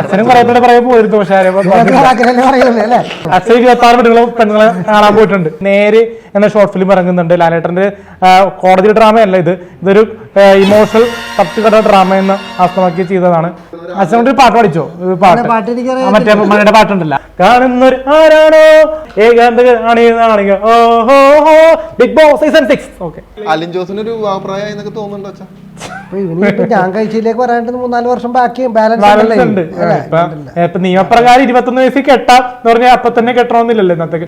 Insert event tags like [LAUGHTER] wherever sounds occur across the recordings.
അച്ഛനും പറയത്തോടെ പറയാൻ പോയിരുന്നു പക്ഷേ അച്ഛൻ ഇരുപത്തി ആറ് പെണ്ണുങ്ങളും പെണ്ണുങ്ങളെ കാണാൻ പോയിട്ടുണ്ട്. നേര് എന്ന ഷോർട്ട് ഫിലിം ഇറങ്ങുന്നുണ്ട്. ലാലേട്ടന്റെ കോടതി ഡ്രാമയല്ല ഇത്. ഇതൊരു ഇമോഷണൽ തട്ടുകട ഡ്രാമ എന്ന് ആസ്തമാക്കി ചെയ്തതാണ്. അച്ഛനോട് ഒരു പാട്ട് പഠിച്ചോ പാട്ട്. മറ്റേ മഴയുടെ പാട്ടുണ്ടല്ല. കാണുന്നൊരു ആരാണോ? ഏകാന്ത കാണിയോ ഓഹോ Big Boss season six okay Alin ജോസിന് ഒരു അഭിപ്രായം എന്നൊക്കെ തോന്നുന്നുണ്ടോ അച്ഛാ? ഞാൻ കഴിച്ചിലേക്ക് വരാണ്ട് മൂന്നാൽ വർഷം ബാക്കി ബാലൻസ് ഉണ്ട്. ഇപ്പൊ നിയമപ്രകാരം ഇരുപത്തൊന്ന് വയസ്സിൽ കെട്ടാം എന്ന് പറഞ്ഞാൽ അപ്പൊ തന്നെ കെട്ടണമെന്നില്ലല്ലോ ഇന്നത്തെ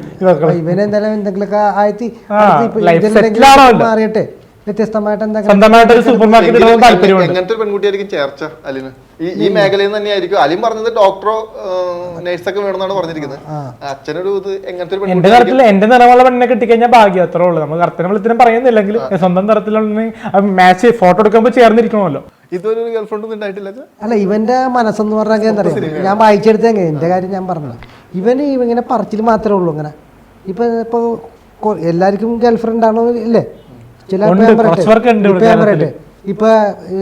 ഇവനെന്തായാലും എന്തെങ്കിലുമൊക്കെ ആയിട്ട്. മാറിയിട്ട്. വ്യത്യസ്തമായിട്ട് എന്തെങ്കിലും സ്വന്തമായിട്ട് ഒരു സൂപ്പർ മാർക്കറ്റ് താല്പര്യമുണ്ട്. എങ്ങനത്തെ പെൺകുട്ടിയായിരിക്കും ചേർച്ച അലിന്? ഈ ഈ മേഖലയിൽ നിന്ന് തന്നെയായിരിക്കും അലിൻ പറഞ്ഞത് ഡോക്ടറോ നേഴ്സൊക്കെ വേണമെന്നാണ് പറഞ്ഞിരിക്കുന്നത്. അച്ഛനൊരു ഇത് എങ്ങനത്തെ എന്റെ തരത്തിൽ എന്റെ നിറമുള്ള പെണ്ണിനെ കിട്ടിക്കഴിഞ്ഞാൽ ഭാഗ്യം അത്രേ ഉള്ളൂ. നമ്മൾ കർത്തനം വെളുത്തിനും പറയുന്നില്ലെങ്കിൽ സ്വന്തം തരത്തിലുള്ള മാച്ച് ഫോട്ടോ എടുക്കുമ്പോൾ ചേർന്നിരിക്കണമല്ലോ. ഇതൊരു ഗേൾഫ്രണ്ട് ഒന്നും ഉണ്ടായിട്ടില്ല അല്ല ഇവന്റെ മനസ്സെന്ന് പറഞ്ഞാൽ എന്താ ഞാൻ വായിച്ചെടുത്തേ എന്റെ കാര്യം ഞാൻ പറഞ്ഞു ഇവന് ഇങ്ങനെ പറച്ചിൽ മാത്രമേ ഉള്ളൂ ഇങ്ങനെ. ഇപ്പൊ ഇപ്പൊ എല്ലാവർക്കും ഗേൾഫ്രണ്ട് ആണോ ഇല്ലേ? ചില ഇപ്പൊ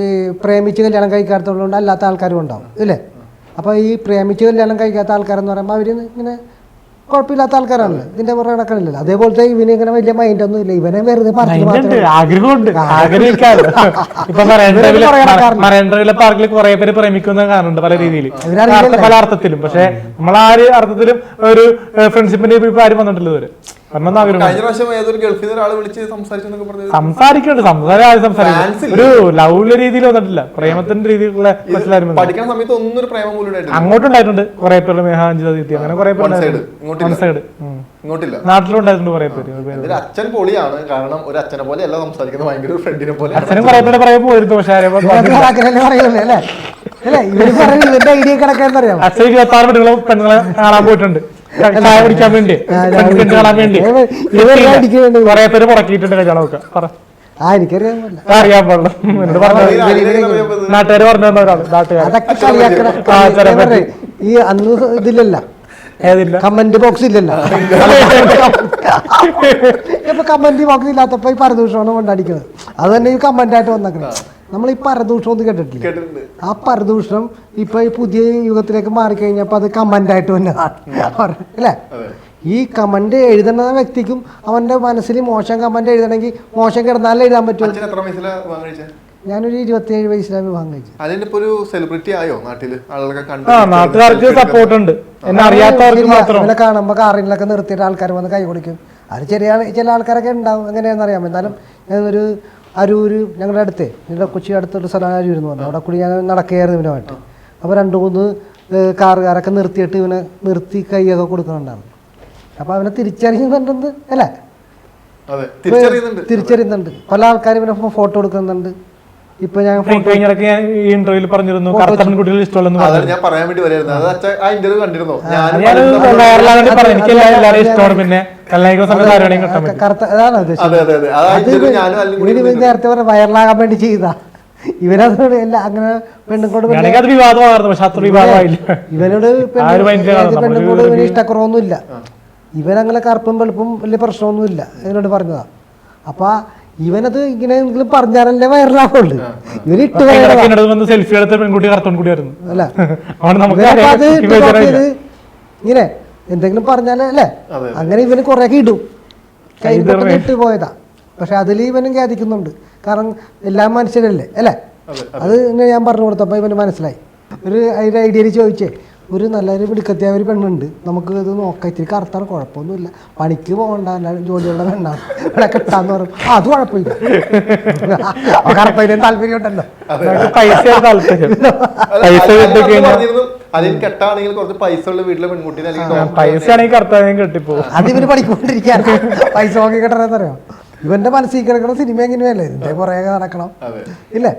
ഈ പ്രേമിച്ച് കല്യാണം കഴിക്കാത്തവരുണ്ട് അല്ലാത്ത ആൾക്കാരും ഉണ്ടാവും ഇല്ലേ? അപ്പൊ ഈ പ്രേമിച്ച് കല്യാണം കഴിക്കാത്ത ആൾക്കാരെന്ന് പറയുമ്പോൾ അവർ ഇങ്ങനെ കുഴപ്പമില്ലാത്ത ആൾക്കാരാണല്ലോ ഇതിന്റെ പുറകെ നടക്കണില്ലല്ലോ. അതേപോലത്തെ ഇവന് ഇങ്ങനെ വലിയ മൈൻഡ് ഒന്നും ഇല്ല. ഇവനെ വെറുതെ ആഗ്രഹമുണ്ട് പാർക്കിൽ കുറെ പേര് പ്രേമിക്കുന്ന കാണുന്നുണ്ട് പല രീതിയിൽ. പല അർത്ഥത്തിലും. പക്ഷെ നമ്മൾ ആ ഒരു അർത്ഥത്തിലും ഒരു ഫ്രണ്ട്ഷിപ്പിന്റെ ആരും വന്നിട്ടില്ല ഇതുവരെ. വരണമെന്ന് ആഗ്രഹം കഴിഞ്ഞ പ്രാവശ്യം ഏതൊരു ഗൾഫിൽ നിന്ന് ഒരാൾ വിളിച്ച് സംസാരിച്ചെന്നൊക്കെ സംസാരിക്കുന്നുണ്ട് സംസാരം ആരും സംസാരിക്കും ഒരു ലൗല രീതിയിൽ വന്നിട്ടില്ല. പ്രേമത്തിന്റെ രീതിയിലുള്ള മനസ്സിലാരും. പഠിക്കുന്ന സമയത്ത് ഒന്നും ഒരു പ്രേമം പോലും ഉണ്ടായിട്ടില്ല. അങ്ങോട്ടുണ്ടായിട്ടുണ്ട് കുറെ പേര്. മേഹാഞ്ചിത തീർത്തി അങ്ങനെ കുറെ One side. പേര് ഇങ്ങോട്ടില്ല. സൈഡ് ഇങ്ങോട്ടില്ല. നാട്ടിലുണ്ടായിട്ടുണ്ട് കുറെ പേര്. എന്തൊരു അച്ഛൻ പൊളിയാണ്. കാരണം ഒരു അച്ഛനെ പോലെ അല്ല സംസാരിക്കുന്നത്. ഭയങ്കര ഒരു ഫ്രണ്ടിനെ പോലെ. അച്ഛനും കുറെ പേര് പുറകെ പോയിരുന്നു പക്ഷെ ആരെയും ഇതൊക്കെ ആക്കലല്ലേ പറയുള്ളൂ അല്ലേ? ഇവർ ഐഡിയ കിടക്കാന്നറിയാം അച്ഛൻ പെണ്ണുങ്ങളെ കാണാൻ പോയിട്ടുണ്ട്. ചായ കുടിക്കാൻ വേണ്ടി. കാണാൻ വേണ്ടി. കുറെ പേര് മുടക്കിയിട്ടുണ്ട് കല്യാണമൊക്കെ പറ. ആ എനിക്കറിയാൻ അറിയാൻ പാടില്ല. നാട്ടുകാർ പറഞ്ഞു. തന്ന ഒരാൾ നാട്ടുകാർ ഈ അന്ന് ഇതില്ലല്ല. ഏതില്ല? കമന്റ് ബോക്സ് ഇല്ലല്ലോ. ഇപ്പൊ കമന്റ് ബോക്സ് ഇല്ലാത്തപ്പോ ഈ പരദൂഷമാണ് കൊണ്ടടിക്കുന്നത് അത് തന്നെ ഈ കമന്റ് ആയിട്ട് വന്നേക്കണേ നമ്മൾ ഈ പരദൂഷണം ഒന്നും കേട്ടിട്ടില്ല? കേട്ടിട്ടുണ്ട്. ആ പരദൂഷണം ഇപ്പൊ ഈ പുതിയ യുഗത്തിലേക്ക് മാറിക്കഴിഞ്ഞപ്പോ അത് കമന്റ് ആയിട്ട് വന്നതാണ് അല്ലേ? ഈ കമന്റ് എഴുതുന്ന വ്യക്തിക്കും അവന്റെ മനസ്സിൽ മോശം കമന്റ് എഴുതണമെങ്കിൽ മോശം കിടന്നാലേ എഴുതാൻ പറ്റുള്ളൂ ഞാനൊരു ഇരുപത്തിയേഴ് വയസ്സിലാണ് വിവാഹം കഴിച്ചത്. അതിന്റെ ഇപ്പൊ ഒരു സെലിബ്രിറ്റി ആയോ നാട്ടിൽ? ആളുകളൊക്കെ കണ്ടു ആ നാട്ടുകാർക്ക് സപ്പോർട്ട് ഉണ്ട്. എന്നെ അറിയാത്തവർക്ക് ശരിയാ. മാത്രം. ഇവനെ കാണുമ്പോൾ കാറിലൊക്കെ നിർത്തിയിട്ട് ആൾക്കാർ വന്ന് കൈ കൊടുക്കും. അത് ചെറിയ ചില ആൾക്കാരൊക്കെ ഉണ്ടാവും. എങ്ങനെയാണെന്ന് അറിയാം എന്നാലും ഒരു അരൂര് ഞങ്ങളുടെ അടുത്ത് ഞങ്ങളുടെ കൊച്ചി അടുത്തൊരു സ്ഥലം അരൂർ എന്ന് പറഞ്ഞു. അവിടെ കൂടി ഞാൻ നടക്കുകയായിരുന്നു ഇവനുമായിട്ട് അപ്പോൾ രണ്ട് മൂന്ന് കാറുകാരൊക്കെ നിർത്തിയിട്ട് ഇവനെ നിർത്തി കൈയൊക്കെ കൊടുക്കുന്നുണ്ടായിരുന്നു. അപ്പോൾ അവനെ തിരിച്ചറിയുന്നുണ്ടെന്ന് അല്ലേ? അതെ തിരിച്ചറിയുന്നുണ്ട്. തിരിച്ചറിയുന്നുണ്ട്. പല ആൾക്കാരും ഇവനെ ഫോട്ടോ എടുക്കുന്നുണ്ട്. ഇപ്പൊ ഞാൻ ഫോട്ടോ കഴിഞ്ഞിടയ്ക്ക് ഞാൻ ഈ ഇന്റർവ്യൂവിൽ പറഞ്ഞിരുന്നു കറുത്ത പെൺകുട്ടികൾ ഇഷ്ടമല്ലെന്ന് പറഞ്ഞു ഞാൻ പറയാൻ വേണ്ടി വരായിരുന്നു. അത് ആ ഇന്റർവ്യൂ കണ്ടിരുന്നോ? ഞാൻ ഞാൻ വേണ്ടി പറഞ്ഞു എനിക്ക് എല്ലാ- എല്ലാവരെയും ഇഷ്ടമാണ് പിന്നെ. അതാണ് ഉദ്ദേശിച്ചത്. നേരത്തെ പറഞ്ഞ വയറിലാകാൻ വേണ്ടി ചെയ്താ. ഇവരത് എല്ലാം അങ്ങനെ പെണ്ണുങ്ങോട് ഇവരോട് വേണമെങ്കിൽ അത് വിവാദമായിരുന്നു പക്ഷെ അത്ര പെണ്ണ് ആ ഒരു mind ലാണ് ഏത് നമ്മൾ പെണ്ണുങ്ങളോട് ഒരു- ഇവന് ഇഷ്ടക്കുറവൊന്നുമില്ല ഇവനങ്ങനെ കറുപ്പും വെളുപ്പും വലിയ പ്രശ്നമൊന്നുമില്ല. ഇതിനോട് പറഞ്ഞതാ. അപ്പൊ ഇവനത് ഇങ്ങനെ എന്തെങ്കിലും പറഞ്ഞാലല്ലേ വയറിലാവുള്ളൂ. ഇവർ ഇട്ട് എന്നോട് സെൽഫി എടുത്ത പെൺകുട്ടി കറുത്തോണ്ട് കൂടിയായിരുന്നു അല്ല. അത് ഇങ്ങനെ എന്തെങ്കിലും പറഞ്ഞാലേ അല്ലേ? അങ്ങനെ ഇവന് കുറേയൊക്കെ ഇടും. കൈ ഇട്ട് പോയതാ പക്ഷെ അതിൽ ഇവനും ഖ്യാദിക്കുന്നുണ്ട് കാരണം എല്ലാ മനുഷ്യരല്ലേ? അല്ലേ? അത് ഞാൻ പറഞ്ഞു കൊടുത്തപ്പോൾ ഇവന് മനസ്സിലായി. ഒരു അതിന്റെ ഐഡിയയിൽ ചോദിച്ചേ ഒരു നല്ലൊരു പിടിക്കത്തിയ ഒരു പെണ്ണുണ്ട്. നമുക്ക് ഇത് നോക്കാം. ഇത്തിരി കറുത്താണ് കുഴപ്പമൊന്നുമില്ല. പണിക്ക് പോകണ്ട എല്ലാവരും ജോലിയുള്ള പെണ്ണാണ് ഇവിടെ കിട്ടാന്ന് പറയും ആ അത് കുഴപ്പമില്ല. കറുത്തതിനും താല്പര്യം ഉണ്ടല്ലോ. പൈസ താല്പര്യം. പൈസ അലിൻ കിട്ടി കഴിഞ്ഞാൽ അതിൽ കെട്ടാണെങ്കിൽ കുറച്ച് പൈസ ഉള്ള വീട്ടിലെ പെൺകുട്ടീനെ അല്ലെങ്കിൽ ഡോക്ടറെ പൈസ ആണെങ്കിൽ കറുത്താണെങ്കിൽ കെട്ടിപ്പോ അതിവര് പഠിക്കൊണ്ടിരിക്കാറ് പഠിക്കൊണ്ടിരിക്കുകയാണ് പൈസ നോക്കി കിട്ടണമെന്നറിയോ ഇവന്റെ മനസ്സിൽ കിടക്കുന്ന സിനിമ എങ്ങനെയല്ലേ ഇതിന്റെ പുറകെ നടക്കണം. ഇല്ലേ.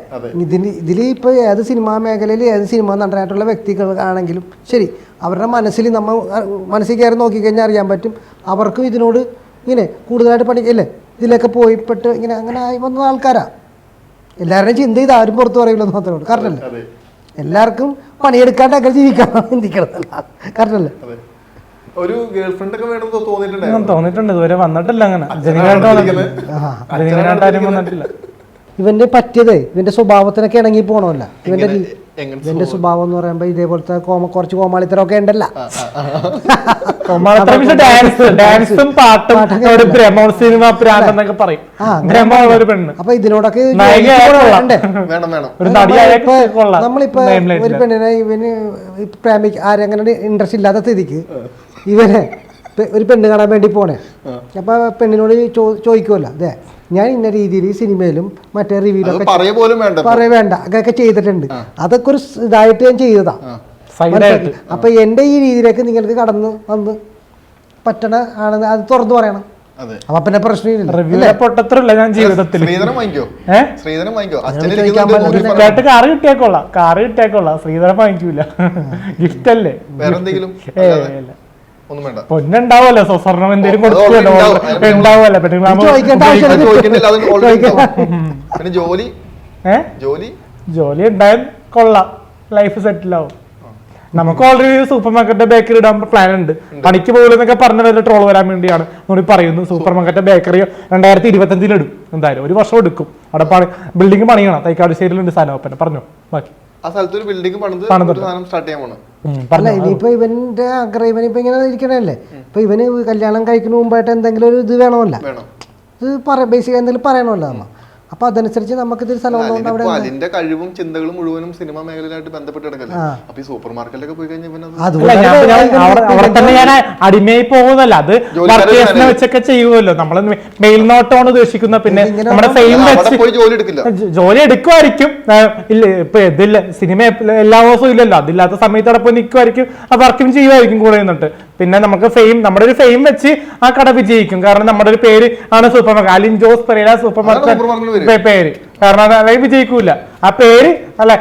ഇതിന് ഇതിൽ ഇപ്പൊ ഏത് സിനിമാ മേഖലയിൽ ഏത് സിനിമ നടനായിട്ടുള്ള വ്യക്തികൾ ആണെങ്കിലും ശരി അവരുടെ മനസ്സിൽ നമ്മൾ മനസ്സിൽ കയറി നോക്കിക്കഴിഞ്ഞാൽ അറിയാൻ പറ്റും. അവർക്കും ഇതിനോട് ഇങ്ങനെ കൂടുതലായിട്ട് പണി ഇല്ലേ? ഇതിലൊക്കെ പോയിപ്പെട്ട് ഇങ്ങനെ അങ്ങനെ ആയി വന്ന ആൾക്കാരാ. എല്ലാവരുടെയും ചിന്ത ഇത് ആരും പുറത്തു പറയില്ലെന്ന് മാത്രമേ ഉള്ളൂ. കറക്റ്റല്ലേ എല്ലാവർക്കും പണിയെടുക്കാണ്ടൊക്കെ ജീവിക്കാൻ [LAUGHS] ചിന്തിക്കണം കറക്റ്റല്ലേ ഒരു ഗേൾ ഫ്രണ്ട് ഒക്കെ വേണമെന്ന് തോന്നിയിട്ടുണ്ട് തോന്നിയിട്ടുണ്ട്. ഇതുവരെ വന്നിട്ടില്ല അങ്ങനെ. ജനികളായിട്ട് വന്നിട്ടില്ല. ആരും വന്നിട്ടില്ല. ഇവന്റെ പറ്റിയതേ ഇവന്റെ സ്വഭാവത്തിനൊക്കെ ഇണങ്ങി പോണല്ല ഇവന്റെ ഇവന്റെ സ്വഭാവം? എന്ന് പറയുമ്പോ ഇതേപോലത്തെ കോമ കുറച്ച് കോമാളിത്തരമൊക്കെ ഉണ്ടല്ല. ഡാൻസ് ഡാൻസും പാട്ടും സിനിമ പ്രാന്ത് പറയും. ഒരു പെണ്ണ്. അപ്പൊ ഇതിനോടൊക്കെ നമ്മളിപ്പോ ഒരു പെണ്ണിനെ ഇവന് പ്രേമിക്ക് ആരെങ്ങനെ ഇൻട്രസ്റ്റ് ഇല്ലാത്ത സ്ഥിതിക്ക് ഇവനെ ഒരു പെണ്ണ് കാണാൻ വേണ്ടി പോണേ. അപ്പൊ പെണ്ണിനോട് ചോ- ചോദിക്കുമല്ലോ അതെ ഞാൻ ഇന്ന രീതിയിൽ സിനിമയിലും മറ്റേ റിവ്യൂലൊക്കെ പറയ പോലും വേണ്ട. പറയ വേണ്ട അങ്ങനെയൊക്കെ ചെയ്തിട്ടുണ്ട്. അതൊക്കെ ഒരു ഇതായിട്ട് ഞാൻ ചെയ്തതാ. അപ്പൊ എന്റെ ഈ രീതിയിലേക്ക് നിങ്ങൾക്ക് കടന്ന് വന്ന് പറ്റണ ആണെന്ന് അത് തുറന്നു പറയണം. അതെ. അപ്പൊ പിന്നെ പ്രശ്നമില്ല പൊട്ടത്തില്ല ഞാൻ ജീവിതത്തിൽ. കേട്ട് കാറ് കിട്ടിയേക്കോളാം കാറ് കിട്ടിയേക്കോളാം ശ്രീധരൻ വാങ്ങിക്കൂല. ഗിഫ്റ്റ് അല്ലേ? വേറെ പൊന്നുണ്ടാവുമല്ലോ. സ്വ- സ്വർണം എന്തെങ്കിലും കൊടുക്കുമല്ലോ ഉണ്ടാവുമല്ലോ. പിന്നെ. പിന്നെ ജോലി? ജോലി? ജോലി ഉണ്ടായാൽ കൊള്ളാം. ലൈഫ് സെറ്റിൽ ആവും. നമുക്ക് ഓൾറെഡി സൂപ്പർ മാർക്കറ്റ് ബേക്കറി ഇടാൻ പ്ലാൻ ഉണ്ട്. പണിക്ക് പോകില്ലെന്നൊക്കെ പറഞ്ഞ വല്ല ട്രോൾ വരാൻ വേണ്ടിയാണ്. നമ്മൾ പറയുന്നു സൂപ്പർ മാർക്കറ്റ് ബേക്കറി രണ്ടായിരത്തി ഇരുപത്തഞ്ചിൽ ഇടും. എന്തായാലും ഒരു വർഷം എടുക്കും. അവിടെ പണി ബിൽഡിംഗ് പണിയണം. തൈക്കാട് തൈക്കാടുശ്ശേരിയിലുണ്ട് സാധനം. പറഞ്ഞു. ബാക്കി. ആ സ്ഥലത്ത് ഒരു ബിൽഡിംഗ് പണിത്. സ്റ്റാർട്ട് ചെയ്യാൻ പോണ് ഉം, അല്ല പറഞ്ഞോ. ഇനിയിപ്പോ ഇവന്റെ ആഗ്രഹം ഇവനിപ്പോ ഇങ്ങനെ ഇരിക്കണല്ലേ ഇപ്പൊ ഇവന് കല്യാണം കഴിക്കുന്ന മുമ്പായിട്ട് എന്തെങ്കിലും ഒരു ഇത് വേണമല്ല. വേണം. ഇത് പറ ബേസിക് എന്തെങ്കിലും പറയണമല്ലോ നമ്മ. അപ്പൊ അതനുസരിച്ച് നമുക്ക് അതിന്റെ കഴിവും ചിന്തകളും മുഴുവനും സിനിമ മേഖലയിലായിട്ട് ബന്ധപ്പെട്ട് കിടക്കല്ലേ അപ്പൊ ഈ സൂപ്പർ മാർക്കറ്റിലൊക്കെ പോയി കഴിഞ്ഞാൽ പിന്നെ അത് ഞാൻ- അടിമയായി പോകുന്നല്ല അത് വർക്കേഴ്സിനെ വെച്ചൊക്കെ ചെയ്യുമല്ലോ നമ്മൾ മേൽനോട്ടമാണ് ഉദ്ദേശിക്കുന്നത്. പിന്നെ നമ്മുടെ ഫെയിം വെച്ച് പോയി ജോലി എടുക്കില്ല. ജോലി എടുക്കുമായിരിക്കും ഇല്ല ഇപ്പൊ ഇതില്ല സിനിമ എല്ലാ ദിവസവും ഇല്ലല്ലോ. അതില്ലാത്ത സമയത്തോടൊപ്പം പോയി നിൽക്കുമായിരിക്കും ആ വർക്കും ചെയ്യുമായിരിക്കും കൂടെ നിന്നിട്ട്. പിന്നെ നമുക്ക് ഫെയിം നമ്മുടെ ഒരു ഫെയിം വെച്ച് ആ കട വിജയിക്കും. കാരണം നമ്മുടെ ഒരു പേര് ആണ് super market Alin Jose Perera super market പേര്. കാരണം അത് അല്ലെങ്കിൽ വിജയിക്കൂല. ആ പേര് അല്ലെ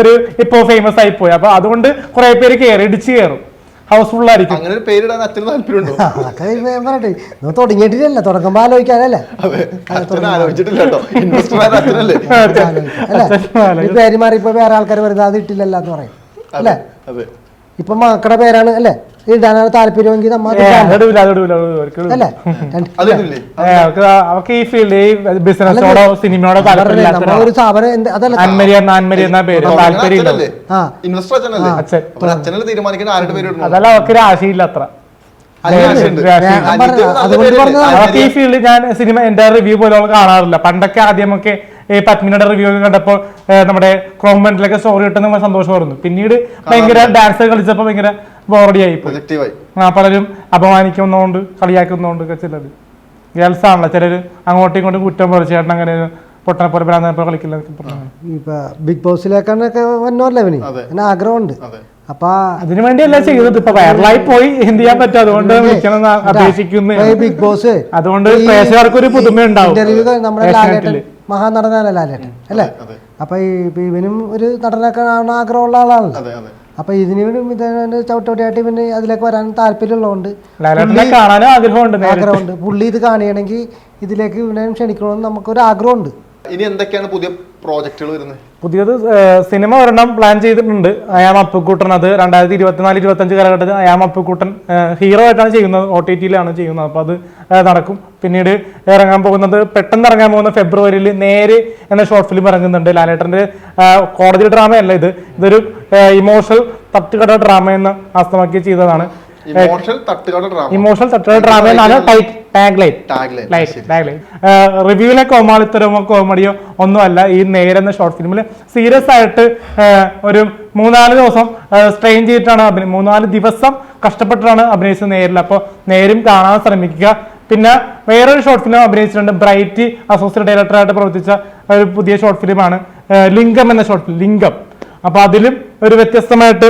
ഒരു ഇപ്പോ ഫേമസ് ആയി പോയി അപ്പൊ അതുകൊണ്ട് കുറെ പേര് കയറി ഇടിച്ചു കയറും ഹൗസ്ഫുൾ ആയിരിക്കും. അങ്ങനെ ഒരു പേരിടാൻ അച്ഛന് താല്പര്യമുണ്ടോ ആ, [LAUGHS] അതൊക്കെ ഞാൻ പറയട്ടെ ഇത് തുടങ്ങിയിട്ടില്ലല്ലോ. തുടങ്ങുമ്പോ ആലോചിക്കാനല്ലേ? ആലോചിച്ചിട്ടില്ല കേട്ടോ. ഇൻവെസ്റ്റർ അച്ഛനല്ലേ? അല്ലേ? ഈ പേര് മാറി ഇപ്പൊ വേറെ ആൾക്കാർ വെറുതെ അത് ഇട്ടില്ലല്ലോ എന്ന് പറയും. അല്ലേ? അതെ. ഇപ്പൊ മക്കളുടെ പേരാണ് അല്ലേ? ഇടാനാണ് താല്പര്യമെങ്കിൽ അവർക്ക് അല്ലേ? [LAUGHS] ഈ ഫീൽഡ് ഈ ബിസിനസ്സോടോ സിനിമയോടോ ഒരു സ്ഥാപനം അതല്ല അവർക്ക് രാശിയില്ല അത്ര. അതുകൊണ്ട്? പറഞ്ഞതാ. ഈ ഫീൽഡ് ഞാൻ സിനിമ എന്റെ റിവ്യൂ പോലും കാണാറില്ല. പണ്ടൊക്കെ ആദ്യമൊക്കെ ഈ പത്മിനിയുടെ റിവ്യൂ ഒക്കെ കണ്ടപ്പോൾ നമ്മുടെ ക്രോമെന്റിലൊക്കെ സ്റ്റോറി കിട്ടുന്ന സന്തോഷമായിരുന്നു. പിന്നീട് ഭയങ്കര ഡാൻസ് കളിച്ചപ്പോൾ ഭയങ്കര ബോറടി ആയി. പോയി ആ പലരും അപമാനിക്കുന്നതുകൊണ്ട് കളിയാക്കുന്നതുകൊണ്ട് ഒക്കെ ചിലര്. ഗേൾസ് ആണല്ലോ ചിലര് അങ്ങോട്ടും ഇങ്ങോട്ടും കുറ്റം പറിച്ചു ചേട്ടൻ അങ്ങനെ പൊട്ടനെ പോലെ ഭ്രാന്തനെ കളിക്കില്ല. ഇപ്പൊ ബിഗ് ബോസിലേക്കാണൊക്കെ വന്നോല്ലേ അവന് അതെ. അവന് ആഗ്രഹമുണ്ട്. അതെ. അപ്പൊ അതിനു വേണ്ടിയല്ല ചെയ്തത്. ഇപ്പൊ വൈറലായി പോയി എന്ത് ചെയ്യാൻ പറ്റും? അതുകൊണ്ട് നിൽക്കണം എന്ന് അപേക്ഷിക്കുന്നു. ബിഗ് ബോസ് അതുകൊണ്ട് പ്രേക്ഷകർക്ക് ഒരു പുതുമ ഉണ്ടാവും ഇന്റർവ്യൂ നമ്മുടെ ലാലേട്ടൻ മഹാനടനാണ് ലാലേട്ടൻ അല്ലേ? അതെ അപ്പൊ ഈ ഇവനും ഒരു നടനൊക്കെ ആഗ്രഹമുള്ള ആളാണല്ലോ. അതെ അതെ. അപ്പൊ ഇതിനും ഇതിന് ചവിട്ടോട്ടിയായിട്ട് പിന്നെ അതിലേക്ക് വരാൻ താല്പര്യമുള്ളതുകൊണ്ട് ആഗ്രഹമുണ്ട് പുള്ളി ഇത് കാണുകയാണെങ്കിൽ ഇതിലേക്ക് ഇവനെ ക്ഷണിക്കണമെന്ന് നമുക്കൊരു ആഗ്രഹമുണ്ട് ഇനി എന്തൊക്കെയാണ് പുതിയ പ്രോജക്റ്റുകൾ വരുന്നത്? പുതിയത് സിനിമ ഒരെണ്ണം പ്ലാൻ ചെയ്തിട്ടുണ്ട്. അയാം അപ്പുക്കൂട്ടൻ അത് രണ്ടായിരത്തി ഇരുപത്തിനാല് ഇരുപത്തഞ്ച് കാലഘട്ടത്തിൽ അയാം അപ്പുക്കൂട്ടൻ ഹീറോ ആയിട്ടാണ് ചെയ്യുന്നത്. ഒ ടി ടിയിലാണ് ചെയ്യുന്നത്. അപ്പോൾ അത് നടക്കും. പിന്നീട് ഇറങ്ങാൻ പോകുന്നത് പെട്ടെന്ന് ഇറങ്ങാൻ പോകുന്ന ഫെബ്രുവരിയിൽ നേര് എന്ന ഷോർട്ട് ഫിലിം ഇറങ്ങുന്നുണ്ട്. ലാലേട്ടന്റെ കോടതി ഡ്രാമയല്ല ഇത്. ഇതൊരു ഇമോഷണൽ തട്ടുകട ഡ്രാമ എന്ന് ആസ്തമാക്കി ചെയ്തതാണ്. Emotional Thattukada drama. Emotional Thattukada drama എന്നാണ് ടാഗ് റിവ്യൂവിലെ കോമാളിത്തരമോ കോമഡിയോ ഒന്നുമല്ല ഈ നേരെന്ന ഷോർട്ട് ഫിലിമിൽ സീരിയസ് ആയിട്ട് ഒരു മൂന്നാൽ ദിവസം സ്ട്രെയിൻ ചെയ്തിട്ടാണ് അഭിനയം മൂന്നാൽ ദിവസം കഷ്ടപ്പെട്ടിട്ടാണ് അഭിനയിച്ചത് നേരിൽ അപ്പോൾ നേരും കാണാൻ ശ്രമിക്കുക. പിന്നെ വേറൊരു ഷോർട്ട് ഫിലിം അഭിനയിച്ചിട്ടുണ്ട്. ബ്രൈറ്റ് അസോസിയേറ്റ് ഡയറക്ടറായിട്ട് പ്രവർത്തിച്ച ഒരു പുതിയ ഷോർട്ട് ഫിലിമാണ് ലിംഗം എന്ന ഷോർട്ട് ഫിലിം ലിംഗം. അപ്പൊ അതിലും ഒരു വ്യത്യസ്തമായിട്ട്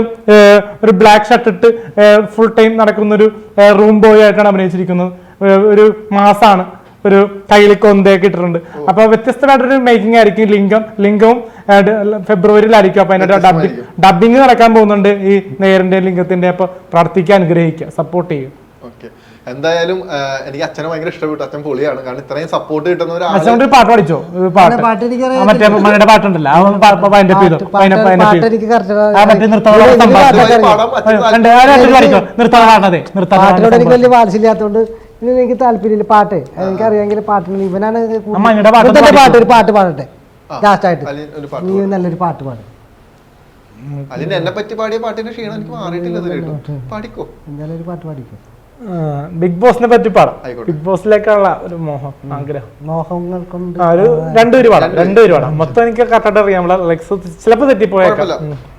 ഒരു ബ്ലാക്ക് ഷർട്ട് ഇട്ട് ഫുൾ ടൈം നടക്കുന്ന ഒരു റൂം ബോയ് ആയിട്ടാണ് അഭിനയിച്ചിരിക്കുന്നത്. ഒരു മാസാണ്. ഒരു കയ്യിൽ കൊന്തയൊക്കെ ഇട്ടിട്ടുണ്ട്. അപ്പൊ വ്യത്യസ്തമായിട്ടൊരു മേക്കിംഗ് ആയിരിക്കും ലിംഗം ലിംഗവും ഫെബ്രുവരിയിലായിരിക്കും അപ്പൊ അതിന്റെ ഡബിങ് ഡബിങ് നടക്കാൻ പോകുന്നുണ്ട് ഈ നേരിന്റെ ലിംഗത്തിന്റെ. അപ്പൊ പ്രാർത്ഥിക്കാൻ അനുഗ്രഹിക്കുക സപ്പോർട്ട് ചെയ്യും ഓക്കെ എന്തായാലും എനിക്ക് അച്ഛനെ ഭയങ്കര ഇഷ്ടപ്പെട്ടു. അച്ഛൻ പൊളിയാണ്. കാരണം ഇത്രയും സപ്പോർട്ട് കിട്ടുന്ന ഒരു അച്ഛൻ ഒരു പാട്ട് പഠിച്ചോ? പാട്ട്. മറ്റേ മണിയുടെ പാട്ടുണ്ടല്ലോ. ആ ഒന്ന് പാ- പാ- അതിന്റെ പാട്ട്. എനിക്ക് അറിയാമെങ്കിൽ എനിക്ക് എനിക്ക് താല്പര്യമില്ല പാട്ട് എനിക്കറിയാമെങ്കിൽ പാട്ടിന് ഇവനാണ് കൂടുതൽ- പാട്ട് ഒരു പാട്ട് പാടട്ടെ. ലാസ്റ്റ് ആയിട്ട്. നീ നല്ലൊരു പാട്ട് പാടും. എന്നെ പറ്റി പാടിയ പാട്ടിന്റെ ക്ഷീണം എനിക്ക് മാറിയിട്ടില്ല പാടിക്കോ? എന്തായാലും ഒരു പാട്ട് പാടിക്കോ. ബിഗ് ബോസിനെ പറ്റി പാടാം. ബിഗ് ബോസിലേക്കുള്ള ഒരു മോഹം ആഗ്രഹം. മോഹങ്ങൾ കൊണ്ട് ഒരു രണ്ടുപേര് പാടാം രണ്ടുപേര്. പാടാം. മൊത്തം എനിക്ക് കറക്റ്റായിട്ട് അറിയാം. ചിലപ്പോ തെറ്റിപ്പോയേക്കാം.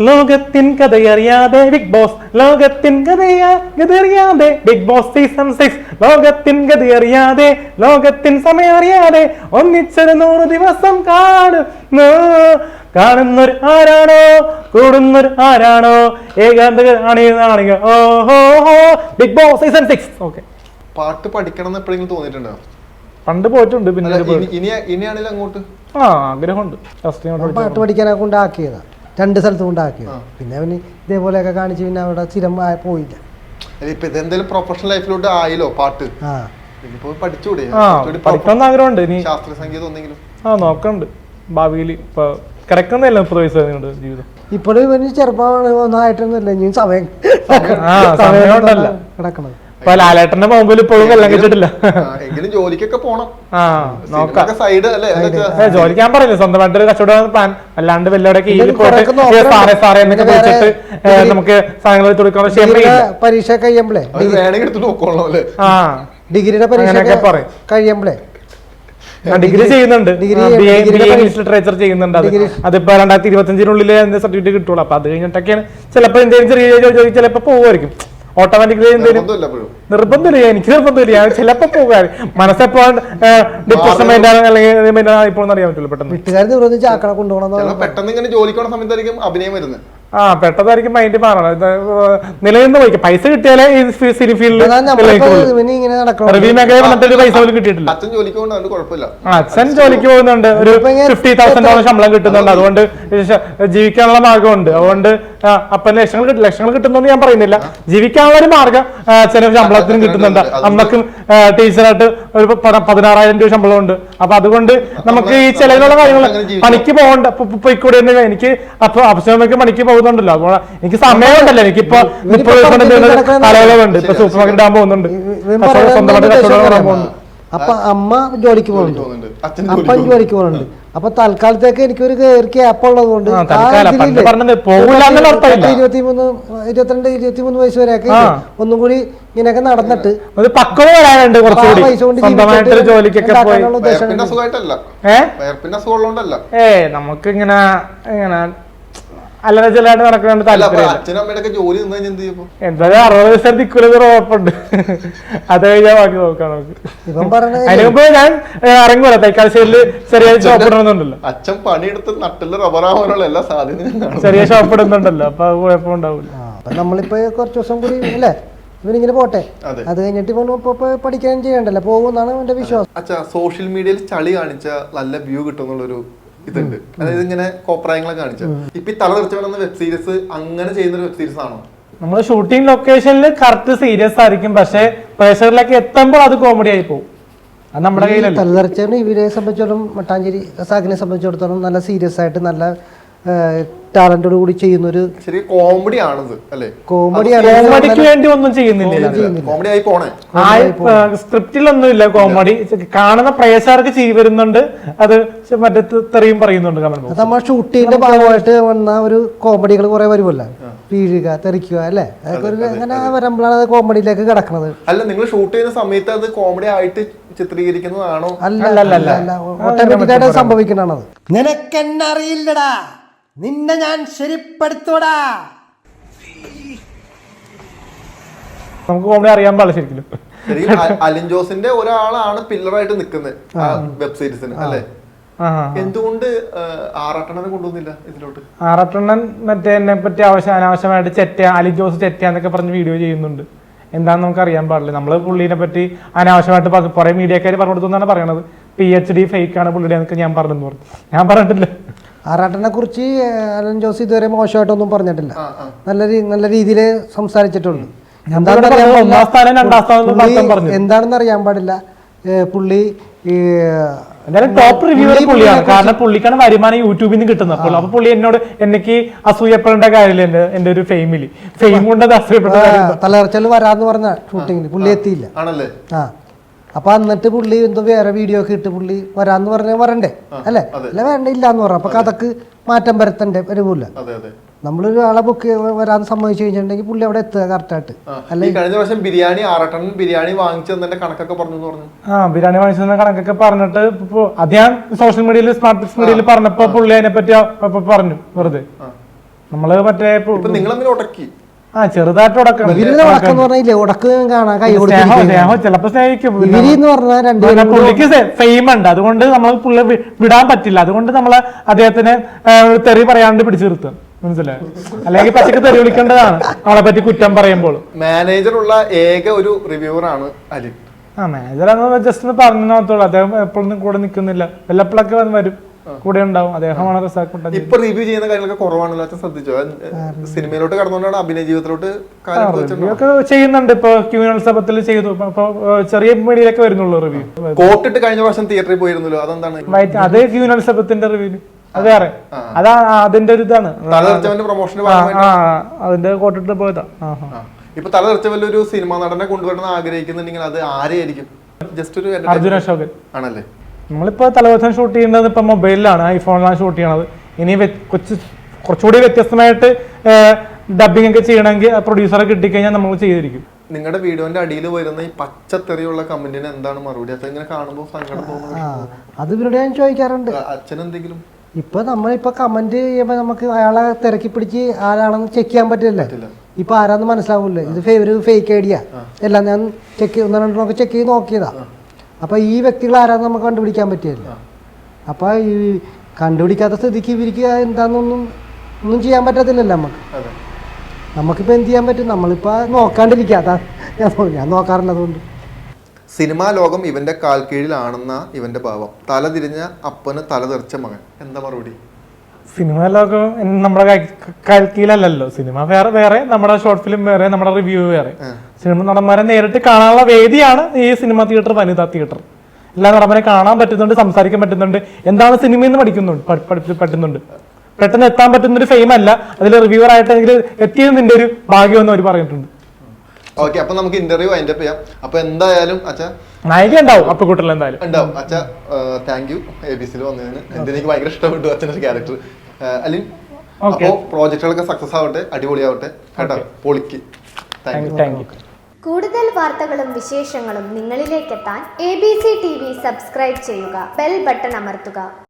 ലോകത്തിൻ കഥയറിയാതെ ബിഗ് ബോസ് ലോകത്തിൻ കഥയറിയാതെ ബിഗ് ബോസ് സീസൺ സിക്സ് ലോകത്തിൻ കഥയറിയാതെ ലോകത്തിൻ സമയം അറിയാതെ ഒന്നിച്ചൊരു നൂറ് ദിവസം കാണുന്നു. കാണുന്നൊരു ആരാണോ? കൂടുന്നൊരു ആരാണോ? ഏകാന്തക ആണെങ്കിൽ ഓഹോ Big Boss season six okay പാട്ട് പഠിക്കണം എന്ന് എപ്പോഴെങ്കിലും തോന്നിയിട്ടുണ്ടോ? പണ്ട് പോയിട്ടുണ്ട് പിന്നെ. ഇനി- ഇനിയാണെങ്കിലും അങ്ങോട്ട്. ആ ആഗ്രഹമുണ്ട്. പാട്ട് പഠിക്കാനെ കൊണ്ടാക്കിയതാ. രണ്ട് സ്ഥലത്തും ഉണ്ടാക്കിയത്. പിന്നെ അവന് ഇതേപോലെയൊക്കെ കാണിച്ച് പിന്നെ അവിടെ സ്ഥിരം ആ- പോയില്ല. അല്ല, ഇപ്പൊ ഇതെന്തെങ്കിലും പ്രൊഫഷണൽ ലൈഫിലോട്ട് ആയില്ലോ പാട്ട്? ആ. ഇനിയിപ്പോ പഠിച്ചുകൂടെ ആ കുറച്ചുകൂടി പഠിക്കണമെന്ന് ആഗ്രഹമുണ്ട്. ഇനി ശാസ്ത്രീയ സംഗീതം ഒന്നെങ്കിലും? ആ നോക്കണ്ട്. ഭാവിയിൽ ഇപ്പൊ കിടക്കുന്നല്ല മുപ്പത് വയസ്സ് കഴിഞ്ഞുണ്ട് ജീവിതം? ഇപ്പോഴും ഇവന് ചെറുപ്പമാണ്? ഒന്നായിട്ടൊന്നുമില്ല ഇനിയും ഇനി സമയം ആ സമയമുണ്ടല്ല കിടക്കണത് ഇപ്പൊ ലാലേട്ടന്റെ മുമ്പിൽ ഇപ്പോഴും വെള്ളം കിട്ടിട്ടില്ല. എങ്കിലും ജോലിക്കൊക്കെ പോണം. ആ നോക്കാം. സൈഡ് അല്ലേ? ജോലിക്ക് ഞാൻ പറയില്ല സ്വന്തമായിട്ട് ഒരു കച്ചവടം പ്ലാൻ അല്ലാണ്ട് വല്ലവിടെ കീഴിൽ ഇതിൽ പോയിട്ട്. സാറേ സാറേ എന്നൊക്കെ വിളിച്ചിട്ട് നമുക്ക് സാധനങ്ങൾ ഡിഗ്രിയുടെ പരീക്ഷ കഴിയുമ്പോഴേ വേണമെങ്കിൽ എടുത്ത് നോക്കോളൂ അല്ലേ? ആ. ഡിഗ്രിയുടെ പരീക്ഷ കഴിയുമ്പോഴേ ഡിഗ്രി ചെയ്യുന്നുണ്ട്. പരീക്ഷ- ലിറ്ററേച്ചർ ചെയ്യുന്നുണ്ട് അത്. അതിപ്പോ രണ്ടായിരത്തി ഇരുപത്തി അഞ്ചിനുള്ളിൽ എന്റെ സർട്ടിഫിക്കറ്റ് കിട്ടുള്ളൂ അപ്പൊ അത് കഴിഞ്ഞിട്ടൊക്കെയാണ് ചിലപ്പോൾ എന്തെങ്കിലും ചെറിയ ജോലി ചിലപ്പോ പോകുമായിരിക്കും. ഓട്ടോമാറ്റിക്കലി എന്തെങ്കിലും നിർബന്ധമില്ല നിർബന്ധമില്ല എനിക്ക് നിർബന്ധമില്ല. ഞാൻ ചിലപ്പോ പോകാൻ മനസ്സെപ്പോഴും ഡിപ്രഷൻ മൈൻഡാണ് അല്ലെങ്കിൽ മൈൻഡാണ് ഇപ്പോൾ അറിയാൻ പറ്റില്ല പെട്ടെന്ന്. വീട്ടുകാർ നിർബന്ധിച്ച് ആക്കണ കൊണ്ടുപോകണം ചിലപ്പോ പെട്ടെന്ന് ഇങ്ങനെ ജോലിക്ക് പോണ സമയത്തായിരിക്കും അഭിനയം വരുന്നത്. ആ പെട്ടതായിരിക്കും മൈൻഡ് മാറണം. ഇത് നിലനിന്ന് പോയി. പൈസ കിട്ടിയാലേ ഈ സിനി ഫീൽഡിൽ ഇവന് ഇങ്ങനെ നടക്കണം റിവ്യൂ മേഖല വന്നിട്ട് പൈസ പോലും കിട്ടിയിട്ടില്ല. അച്ഛൻ ജോലിക്ക് കുഴപ്പമില്ല. അച്ഛൻ ജോലിക്ക് പോകുന്നുണ്ട്. ഒരു ഫിഫ്റ്റി തൗസൻഡ് ഡോളർ ശമ്പളം കിട്ടുന്നുണ്ട്. അതുകൊണ്ട് ജീവിക്കാനുള്ള മാർഗമുണ്ട്. അതുകൊണ്ട് അപ്പൻ ലക്ഷങ്ങൾ കിട്ടും ലക്ഷങ്ങൾ കിട്ടുന്നു ഞാൻ പറയുന്നില്ല. ജീവിക്കാനുള്ള ഒരു മാർഗം അച്ഛന് ശമ്പളത്തിനും കിട്ടുന്നുണ്ട്. അമ്മക്കും ടീച്ചറായിട്ട് ഒരു പതിനാറായിരം രൂപ ശമ്പളം ഉണ്ട് അപ്പൊ അതുകൊണ്ട് നമുക്ക് ഈ ചെലവിലുള്ള കാര്യങ്ങൾ. പണിക്ക് പോകണ്ട പോയിക്കൂടെ എനിക്ക് അപ്പൊ അപ്പച്ചനമ്മക്ക് പണിക്ക് പോകുന്നുണ്ടല്ലോ അപ്പോൾ എനിക്ക് സമയമുണ്ടല്ലോ. എനിക്കിപ്പോ മുപ്പത് ദിവസം കാലയളവുണ്ട് ഇപ്പൊ സൂപ്പർ മാർക്കറ്റ് ആകുമ്പോ പറയുന്നത് സ്വന്തമായിട്ട് കച്ചവടം പോകുന്നുണ്ട്. അപ്പൊ അമ്മ ജോലിക്ക് പോകുന്നുണ്ട്. അപ്പൻ ജോലിക്ക് പോകുന്നുണ്ട്. അപ്പൊ തൽക്കാലത്തേക്ക് എനിക്കൊരു കയറി ഗ്യാപ്പ് ഉള്ളത് കൊണ്ട്. ഇരുപത്തിമൂന്ന് ഇരുപത്തിരണ്ട് ഇരുപത്തിമൂന്ന് വയസ്സ് വരെയൊക്കെ ആ. ഒന്നും കൂടി ഇങ്ങനെയൊക്കെ നടന്നിട്ട് പക്വത വരാനുണ്ട് കുറച്ചുകൂടി. നമുക്ക് ഇങ്ങനെ ഇങ്ങനെ അല്ലറ ചിലയായിട്ട് നടക്കണ ഒക്കെ ജോലി നിന്ന് കഴിഞ്ഞാൽ എന്ത് ചെയ്യും എന്തായാലും അറുപത് ദിവസം തിക്കുലത് ഉറപ്പുണ്ട്. അത് കഴിഞ്ഞാൽ ബാക്കി നോക്കാം നമുക്ക്. അതിന് മുമ്പ് ഞാൻ ഇറങ്ങൂല തൈക്കാശ്ശേരിയിൽ ചെറിയ ഷോപ്പ് ഇടുന്നുണ്ടല്ലോ. അച്ഛൻ പണിയെടുത്ത് നട്ടിൽ റബ്ബറാവാനുള്ള എല്ലാ സാധ്യതയും ചെറിയ ഷോപ്പ് ഇടുന്നുണ്ടല്ലോ അപ്പൊ അത് കുഴപ്പമുണ്ടാവില്ല നമ്മളിപ്പോ കുറച്ച് ദിവസം കൂടി അല്ലേ? ഇവനിങ്ങനെ പോട്ടെ. അതെ. കഴിഞ്ഞിട്ട് ഇവൻ പഠിക്കാൻ ചെയ്യണ്ടല്ലോ. പോകുന്നാണ് എന്റെ വിശ്വാസം. അച്ഛാ സോഷ്യൽ മീഡിയയിൽ ചളി കാണിച്ച നല്ല വ്യൂ കിട്ടും എന്നുള്ളൊരു ഇതുണ്ട്. അതായത് ഇങ്ങനെ കോപ്രായങ്ങളെ കാണിച്ചു. ഇപ്പൊ ഈ തല തെറിച്ചവണെന്ന വെബ് സീരീസ് അങ്ങനെ ചെയ്യുന്ന ഒരു വെബ് സീരീസ് ആണോ? നമ്മൾ ഷൂട്ടിംഗ് ലൊക്കേഷനിൽ കറക്റ്റ് സീരിയസ് ആയിരിക്കും. പക്ഷെ പ്രേക്ഷകരിലേക്ക് എത്തുമ്പോൾ അത് കോമഡി ആയി പോകും അത് നമ്മുടെ കയ്യിലല്ല. തലതെറിച്ചാണ് ഇവരെ സംബന്ധിച്ചിടത്തോളം മട്ടാഞ്ചേരി സാഗിനെ സംബന്ധിച്ചിടത്തോളം നല്ല സീരിയസ് ആയിട്ട് നല്ല ടാലന്റോട് കൂടി ചെയ്യുന്ന ഒരു ശരി കോമഡി ആണത് അല്ലേ? കോമഡിയാണ് കോമഡിക്ക് വേണ്ടി ഒന്നും ചെയ്യുന്നില്ല. കോമഡി ആയി പോണേ. ആ സ്ക്രിപ്റ്റിലൊന്നുമില്ല കോമഡി കാണുന്ന പ്രേക്ഷകർക്ക് ചെയ്തു വരുന്നുണ്ട്. അത് മറ്റേ തെറിയും പറയുന്നുണ്ട് കമന്റ് നമ്മൾ ഷൂട്ടിന്റെ ഭാഗമായിട്ട് വന്ന ഒരു കോമഡികൾ കുറെ വരുമല്ലോ. വീഴുക തെറിക്കുക അല്ലേ? അങ്ങനെ വരുമ്പോഴാണ് അത് കോമഡിയിലേക്ക് കിടക്കുന്നത് അല്ല നിങ്ങൾ ഷൂട്ട് ചെയ്യുന്ന സമയത്ത് അത് കോമഡി ആയിട്ട് ചിത്രീകരിക്കുന്നതാണോ? അല്ല അല്ല, അല്ല, ഓട്ടോമാറ്റിക്കായിട്ട് സംഭവിക്കണത് നിനക്കെന്നറിയില്ലടാ. നിന്നെ ഞാൻ ശരിപ്പെടുത്തൂടാ നമുക്ക് കോമഡി അറിയാൻ പാടില്ല ശരിക്കും ശരിക്കും അലിൻ ജോസിന്റെ ഒരാളാണ് പില്ലറായിട്ട് നിൽക്കുന്നത് ആ വെബ് സീരീസിന് അല്ലേ? എന്തുകൊണ്ട് കൊണ്ടുവന്നില്ല ഇതിലോട്ട്? ആറട്ടെണ്ണൻ മറ്റേ എന്നെ പറ്റി ആവശ്യം അനാവശ്യമായിട്ട് ചെറ്റ അലി ജോസ് ചെറ്റ എന്നൊക്കെ പറഞ്ഞ് വീഡിയോ ചെയ്യുന്നുണ്ട്. എന്താന്ന് നമുക്ക് അറിയാൻ പാടില്ല. നമ്മൾ പുള്ളീനെ പറ്റി അനാവശ്യമായിട്ട് പ- കുറെ മീഡിയക്കാർ പറഞ്ഞു കൊടുത്തു എന്നാണ് പറയണത്. പി എച്ച് ഡി ഫേക്ക് ആണ് പുള്ളിയുടെ എന്നൊക്കെ ഞാൻ പറഞ്ഞു. ഞാൻ പറഞ്ഞിട്ടില്ല. ആറാട്ടനെ കുറിച്ച് അലൻ ജോസ് ഇതുവരെ മോശമായിട്ടൊന്നും പറഞ്ഞിട്ടില്ല. നല്ല നല്ല രീതിയിൽ സംസാരിച്ചിട്ടുണ്ട്. എന്താണെന്ന് അറിയാൻ പാടില്ല. പുള്ളി ടോപ്പ് റിവ്യൂവർ പുള്ളിയാണ്. കാരണം പുള്ളിക്കാണ് വരുമാനം യൂട്യൂബിൽ നിന്ന് കിട്ടുന്നത്. അപ്പോൾ അപ്പൊ പുള്ളി എന്നോട് എനിക്ക് അസൂയപ്പെടേണ്ട കാര്യമില്ല എന്റെ എന്റെ ഒരു ഫെയിമിൽ ഫെയിം കൊണ്ട് തലർച്ചൽ വരാന്ന് പറഞ്ഞ ഷൂട്ടിങ്ങിന് പുള്ളി എത്തിയില്ല. ആണല്ലേ? ആ. അപ്പൊ എന്നിട്ട് പുള്ളി എന്തോ വേറെ വീഡിയോ ഒക്കെ ഇട്ട് പുള്ളി വരാന്ന് പറഞ്ഞാൽ വരണ്ടേ? അല്ലേ അല്ല? വേണ്ട ഇല്ല എന്ന് പറഞ്ഞു. അപ്പൊ കഥക്ക് മാറ്റം വരുത്തണ്ടേ വരുമില്ല നമ്മളൊരു ആളെ ബുക്ക് വരാൻ സമ്മതിച്ചു കഴിഞ്ഞിട്ടുണ്ടെങ്കിൽ പുള്ളി അവിടെ എത്തുക കറക്റ്റായിട്ട് ആ. ഈ കഴിഞ്ഞ പ്രാവശ്യം ബിരിയാണി ആറട്ടൺ ബിരിയാണി വാങ്ങിച്ചു തന്നതിന്റെ കണക്കൊക്കെ പറഞ്ഞു പറഞ്ഞു. ആ ബിരിയാണി വാങ്ങിച്ചെന്ന കണക്കൊക്കെ പറഞ്ഞിട്ട് ഇപ്പൊ അത് ഞാൻ സോഷ്യൽ മീഡിയയിൽ സ്മാർട്ട് ഫിക്സ് മീഡിയയിൽ പറഞ്ഞപ്പോ പുള്ളി അതിനെ പറ്റി പറഞ്ഞു വെറുതെ. നമ്മൾ മറ്റേ നിങ്ങൾ ഉടക്കി? ആ ചെറുതായിട്ട് ഉടക്കം ഉടക്ക് കാണാൻ കൈ ചിലപ്പോ സ്നേഹിക്കും. ഇവർ എന്ന് പറഞ്ഞാൽ പിന്നെ രണ്ടുപേരും പുള്ളിക്ക് ഫെയിം ഉണ്ട്. അതുകൊണ്ട് നമ്മൾ പുള്ളി വിടാൻ പറ്റില്ല. അതുകൊണ്ട് നമ്മൾ അദ്ദേഹത്തിന് തെറി പറയാണ്ട് പിടിച്ചു നിർത്തും മനസ്സിലായോ? അല്ലെങ്കിൽ പച്ചക്ക് തെറി വിളിക്കേണ്ടതാണ്. അവളെ പറ്റി കുറ്റം പറയുമ്പോൾ. മാനേജർ ഉള്ള ഏക ഒരു റിവ്യൂവർ ആണ് അലിൻ. ആ മാനേജർ ജസ്റ്റ് ഒന്ന് പറഞ്ഞു മാത്രമേ അദ്ദേഹം എപ്പോഴൊന്നും കൂടെ നിൽക്കുന്നില്ല വല്ലപ്പോഴൊക്കെ വന്ന് വരും. കൂടെ ഉണ്ടാവും അദ്ദേഹമാണ് റസാഖ് കുട്ടൻ ഇപ്പൊ റിവ്യൂ ചെയ്യുന്ന കാര്യങ്ങളൊക്കെ കുറവാണല്ലോ അച്ഛൻ ശ്രദ്ധിച്ചോ? സിനിമയിലോട്ട് കടന്നുകൊണ്ടാണ് അഭിനയ ജീവിതത്തിലോട്ട് കാര്യം വെച്ചിട്ടുണ്ടോ റിവ്യൂ ഒക്കെ ചെയ്യുന്നുണ്ട്. ഇപ്പൊ ക്യൂനോത്സവത്തിൽ ചെയ്തു. ഇപ്പൊ- ചെറിയ മീഡിയയിലൊക്കെ വരുന്നുള്ളൂ റിവ്യൂ കോട്ടിട്ട് കഴിഞ്ഞ വർഷം തിയേറ്ററിൽ പോയിരുന്നല്ലോ അതെന്താണ്? അത് ക്യൂനോത്സവത്തിന്റെ റിവ്യൂ അത് വേറെ. അതാ അതിന്റെ ഒരു ഇതാണ്. അതിന്റെ കോട്ടിട്ട് പോയതാ. ഇപ്പൊ തല തലതെറിച്ചവല്ല ഒരു സിനിമ നടനെ കൊണ്ടുവരണം ആഗ്രഹിക്കുന്നുണ്ടെങ്കിൽ അത് ആരെയായിരിക്കും? ജസ്റ്റ് ഒരു അർജുന അശോകൻ. ആണല്ലേ? നമ്മളിപ്പോ തലവസം ഷൂട്ട് ചെയ്യുന്നത് ഇപ്പം മൊബൈലിലാണ് ഐഫോണിലാണ് ഷൂട്ട് ചെയ്യണത്. ഇനി കുറച്ച് കൊച്ചു കുറച്ചുകൂടി വ്യത്യസ്തമായിട്ട് ഡബിങ് ഒക്കെ ചെയ്യണമെങ്കിൽ പ്രൊഡ്യൂസറെ കിട്ടിക്കഴിഞ്ഞാൽ നമ്മൾ ചെയ്തിരിക്കും. നിങ്ങളുടെ വീഡിയോന്റെ അടിയിൽ വരുന്ന ഈ പച്ചത്തെറിയുള്ള കമന്റിന് എന്താണ് മറുപടി? അത് ഇങ്ങനെ കാണുമ്പോൾ സങ്കടം തോന്നുന്നു ആ അത് ഇവരോട് ഞാൻ ചോദിക്കാറുണ്ട്. അച്ഛൻ എന്തെങ്കിലും ഇപ്പൊ നമ്മളിപ്പോ കമന്റ് ചെയ്യുമ്പോ നമുക്ക് അയാളെ തിരക്കി പിടിച്ച് ആരാണെന്ന് ചെക്ക് ചെയ്യാൻ പറ്റില്ല പറ്റില്ല. ഇപ്പൊ ആരാന്ന് മനസ്സിലാവൂല്ലേ? ഇത് ഫേവർ ഫേക്ക് ഐഡിയ എല്ലാം ഞാൻ ചെക്ക് ഒന്ന് രണ്ടെണ്ണമൊക്കെ ചെക്ക് ചെയ്ത് നോക്കിയതാ. അപ്പൊ ഈ വ്യക്തികൾ ആരാന്ന് നമുക്ക് കണ്ടുപിടിക്കാൻ പറ്റില്ല അപ്പോൾ ഈ കണ്ടുപിടിക്കാത്ത സ്ഥിതിക്ക് ഇവർക്ക് എന്താണെന്നൊന്നും ഒന്നും ചെയ്യാൻ പറ്റത്തില്ലല്ലോ നമുക്ക്. അതെ. നമുക്കിപ്പോ എന്ത് ചെയ്യാൻ പറ്റും? നമ്മളിപ്പോ നോക്കാണ്ടിരിക്കാത്ത ഞാൻ ഞാൻ നോക്കാറില്ല അതുകൊണ്ട് സിനിമാ ലോകം ഇവന്റെ കാൽ കീഴിലാണെന്ന ഇവന്റെ ഭാവം. തല തിരിഞ്ഞ അപ്പന് തല തെറിച്ച മകൻ. എന്താ മറുപടി? സിനിമ ലോകം നമ്മുടെ കൽക്കിയിലല്ലല്ലോ സിനിമ വേറെ വേറെ നമ്മുടെ ഷോർട്ട് ഫിലിം വേറെ നമ്മുടെ റിവ്യൂ വേറെ. സിനിമ നടന്മാരെ നേരിട്ട് കാണാനുള്ള വേദിയാണ് ഈ സിനിമ തിയേറ്റർ വനിതാ തിയേറ്റർ എല്ലാ നടന്മാരെ കാണാൻ പറ്റുന്നുണ്ട് സംസാരിക്കാൻ പറ്റുന്നുണ്ട്. എന്താണ് സിനിമയിൽ നിന്ന് പഠിക്കുന്നുണ്ട്? പറ്റുന്നുണ്ട്. പെട്ടെന്ന് എത്താൻ പറ്റുന്ന ഒരു ഫെയിം അല്ല. അതിൽ റിവ്യൂവർ ആയിട്ടെങ്കിൽ എത്തിയത് നിന്റെ ഒരു ഭാഗ്യമെന്ന് അവർ പറഞ്ഞിട്ടുണ്ട്. ഓക്കെ അപ്പൊ നമുക്ക് ഇന്റർവ്യൂ അതിന്റെ ചെയ്യാം. അപ്പൊ എന്തായാലും അച്ഛ. നായിക ഉണ്ടാവും അപ്പൊ അപ്പുകൂട്ടൽ എന്തായാലും. ഉണ്ടാവും. അച്ഛ താങ്ക് യു എ ബി സിയിൽ വന്നതിന്. എന്തിനു ഭയങ്കര ഇഷ്ടപ്പെട്ടു അച്ഛന്റെ ക്യാരക്ടർ അല്ലെങ്കിൽ അപ്പോ പ്രോജക്റ്റുകളൊക്കെ സക്സസ് ആവട്ടെ അടിപൊളിയാവട്ടെ. കേട്ടോ പൊളിക്ക്. താങ്ക് യു കൂടുതൽ വാർത്തകളും വിശേഷങ്ങളും നിങ്ങളിലേക്കെത്താൻ A B C T V subscribe ചെയ്യുക ബെൽ ബട്ടൺ അമർത്തുക.